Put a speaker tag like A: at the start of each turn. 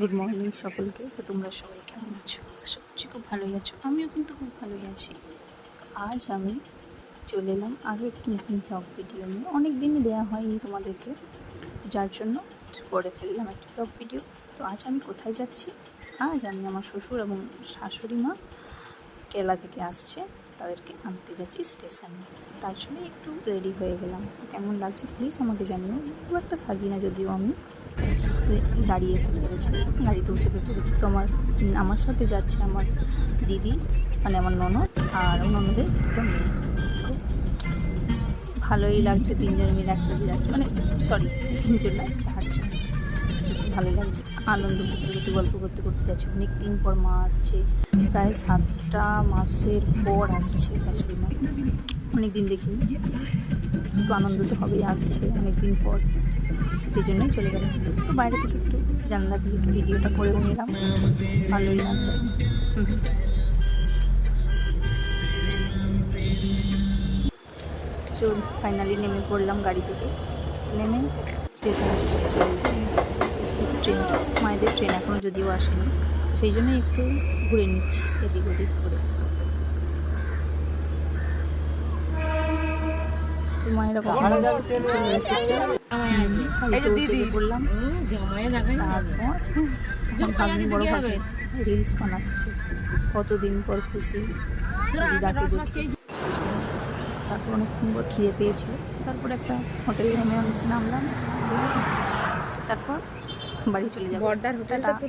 A: Good morning সকলকে। তো তোমরা সবাই কেমন আছো? আশা করছি খুব ভালোই আছো। আমিও কিন্তু খুব ভালোই আছি। আজ আমি চলে এলাম আরও একটি নতুন ব্লগ ভিডিও নিয়ে। অনেক দিনই দেওয়া হয়নি তোমাদেরকে। যার জন্য করে ফেললাম একটা ব্লগ ভিডিও তো আজ আমি কোথায় যাচ্ছি? আজ আমি আমার শ্বশুর এবং শাশুড়ি মা কেরালা থেকে আসছে। তাদেরকে আনতে যাচ্ছি স্টেশনে। তার জন্য একটু রেডি হয়ে গেলাম। কেমন লাগছে প্লিজ আমাকে জানিও। খুব একটা সাজি না যদিও আমি। গাড়ি এসে পড়েছে গাড়িতে চেপে পড়েছি। তো আমার আমার সাথে যাচ্ছে আমার দিদি মানে আমার ননদ আর ননদের দুটো মেয়ে। ভালোই লাগছে তিনজন মিলে একসাথে যাচ্ছে। মানে সরি তিনজন না চারজন ভালোই লাগছে। আনন্দ করতে করতে, গল্প করতে করতে গেছে। অনেক দিন পর মা আসছে। প্রায় সাতটা মাসের পর আসছে শাশুড়ি অনেক দিন দেখি একটু আনন্দ তো হবেই, আসছে অনেক দিন পর। সেই জন্যই চলে গেলাম। তো বাইরে থেকে একটু জানলা দিয়ে একটু ভিডিওটা করেও নিলাম। ভালোই লাগছে। ফাইনালি নেমে পড়লাম গাড়ি থেকে। নেমে স্টেশনে। ট্রেনটা মায়েদের ট্রেন এখনও যদিও আসেনি সেই জন্য একটু ঘুরে নিচ্ছি এদিক ওদিক করে। তো মায়েরা কখন চলে এসেছে। পড়লাম তারপর ভাগ্নি বড় ভাবে রিলস বানাচ্ছে কতদিন পর খুশি দিদাকে দেখে তারপর অনেকক্ষণ খিদে পেয়েছিল তারপর একটা হোটেলে নেমে নামলাম তারপর বাড়ি চলে যাব
B: বর্দার হোটেলটা তো।